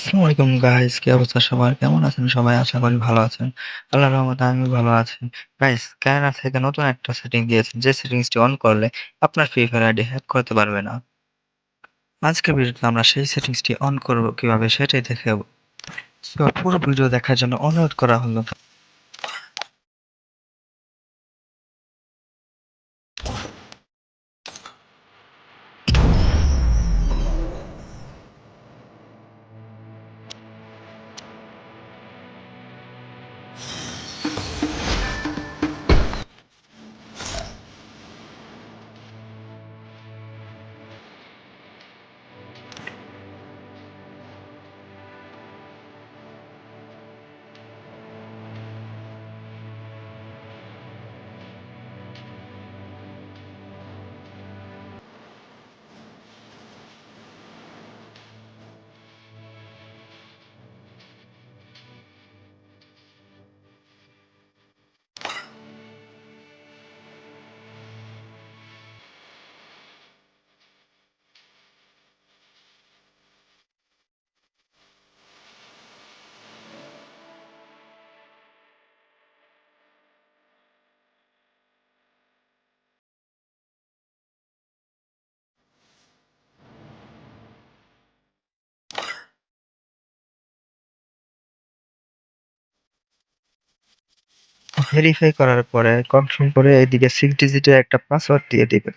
আসসালামু আলাইকুম গাইস কি অবস্থা সবার? কেমন আছেন সবাই? আশা করি ভালো আছেন। আল্লাহ আমি ভালো আছি। গাইস থেকে নতুন একটা সেটিং দিয়েছেন। যে সেটিংসটি অন করলে আপনার ফ্রি ফায়ার আইডি হ্যাক করতে পারবে না। আজকের ভিডিওতে আমরা সেই সেটিংসটি অন করব কীভাবে সেটাই দেখে পুরো ভিডিও দেখার জন্য অনুরোধ করা হলো। ভেরিফাই করার পরে কনফার্ম করে এদিকে সিক্স ডিজিটের একটা পাসওয়ার্ড দিয়ে দিবেন।